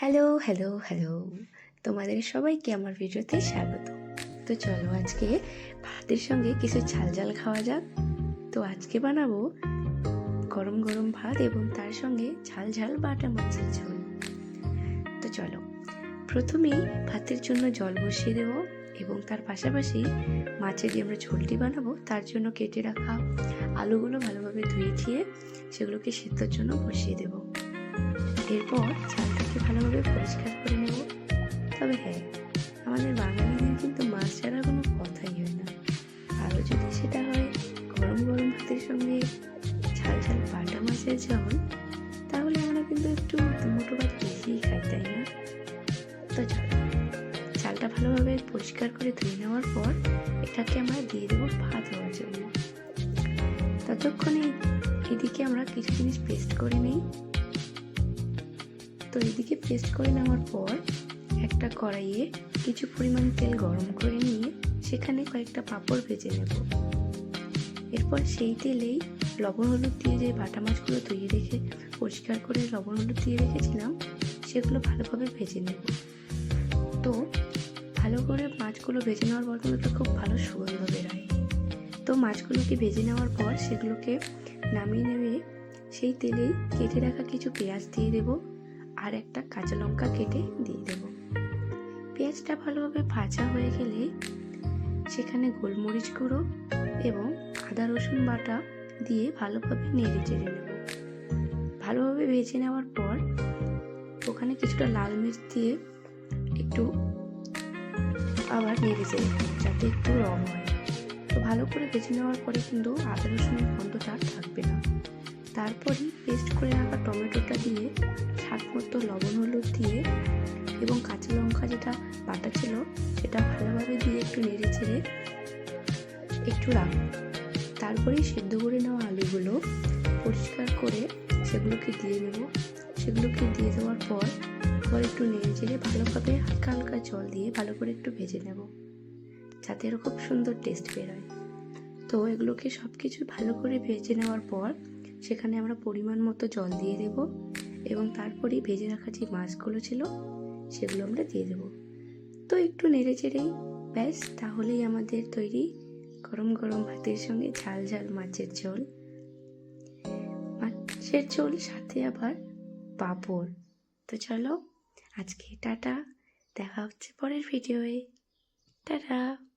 Hello hello hello. তোমাদের সবাইকে আমার ভিডিওতে স্বাগত। তো চলো আজকে ভাতের সঙ্গে কিছু ঝাল ঝাল খাওয়া যাক। তো আজকে বানাবো গরম গরম ভাত এবং তার সঙ্গে ঝাল ঝাল বাটা মাছের ঝোল। তো চলো, প্রথমেই ভাতের জন্য জল বসিয়ে দেবো এবং তার পাশাপাশি মাছের যে আমরা ঝোলটি বানাবো তার জন্য কেটে রাখা আলুগুলো ভালোভাবে ধুয়ে ধুয়ে সেগুলোকে সেদ্ধর জন্য বসিয়ে দেবো। এরপর চালটাকে ভালোভাবে পরিষ্কার করে নেব। তবে হ্যাঁ আমাদের বাঙালিদের কিন্তু মাছ ছাড়া কোনো কথাই হয় না। আরও যদি সেটা হয়, গরম গরম ভাতের সঙ্গে ঝাল ঝাল বাটা মাছের ঝোল, তাহলে আমরা কিন্তু একটু দুমুটো ভাত বেশিই খাই, তাই না? তো চলো, চালটা ভালোভাবে পরিষ্কার করে ধুয়ে নেওয়ার পর এটাকে আমরা দিয়ে দেবো ভাত হওয়ার জন্য। ততক্ষণে এদিকে আমরা কিছু জিনিস পেস্ট করে নিই। তো এদিকে পেস্ট করে নেওয়ার পর একটা কড়াইয়ে কিছু পরিমাণ তেল গরম করে নিয়ে সেখানে কয়েকটা পাঁপড় ভেজে নেব। এরপর সেই তেলেই লবণ হলুদ দিয়ে যে বাটা মাছগুলো ধুয়ে রেখে, পরিষ্কার করে লবণ হলুদ দিয়ে রেখেছিলাম, সেগুলো ভালোভাবে ভেজে নেব। তো ভালো করে মাছগুলো ভেজে নেওয়ার পর কিন্তু খুব ভালো সুগন্ধ বেরোয়। তো মাছগুলোকে ভেজে নেওয়ার পর সেগুলোকে নামিয়ে নেবে, সেই তেলেই কেটে রাখা কিছু পেঁয়াজ দিয়ে দেবো আর একটা কাঁচা লঙ্কা কেটে দিয়ে দেব। পেঁয়াজটা ভালোভাবে ভাজা হয়ে গেলে সেখানে গোলমরিচ গুঁড়ো এবং আদা রসুন বাটা দিয়ে ভালোভাবে নেড়ে চেড়ে নেব। ভালোভাবে ভেজে নেওয়ার পর ওখানে কিছুটা লাল মির্চ দিয়ে একটু আবার নেড়ে চেড়ে যাতে একটু রং হয়। তো ভালো করে ভেজে নেওয়ার পরে কিন্তু আদা রসুনের গন্ধটা থাকবে না। তারপরই পেস্ট করে রাখা টমেটোটা দিয়ে স্বাদ মতো লবণ, হলুদ দিয়ে এবং কাঁচা লঙ্কা যেটা বাটা ছিল সেটা ভালোভাবে দিয়ে একটু নেড়ে চেড়ে একটু রাখব তারপরেই সেদ্ধ করে নেওয়া আলুগুলো পরিষ্কার করে সেগুলোকে দিয়ে দেব। সেগুলোকে দিয়ে দেওয়ার পর আবার একটু নেড়ে চেড়ে ভালোভাবে হালকা হালকা জল দিয়ে ভালো করে একটু ভেজে নেব যাতে এর খুব সুন্দর টেস্ট বেরোয়। তো এগুলোকে সব কিছু ভালো করে ভেজে নেওয়ার পর সেখানে আমরা পরিমাণ মতো জল দিয়ে দেব এবং তারপরেই ভেজে রাখা যে মাছগুলো ছিল, সেগুলো আমরা দিয়ে দেব। তো একটু নেড়ে চেড়েই ব্যাস, তাহলেই আমাদের তৈরি গরম গরম ভাতের সঙ্গে ঝাল ঝাল মাছের ঝোল। মাছের ঝোল, সাথে আবার পাঁপড়। তো চলো, আজকে টাটা, দেখা হচ্ছে পরের ভিডিওয়ে টাটা!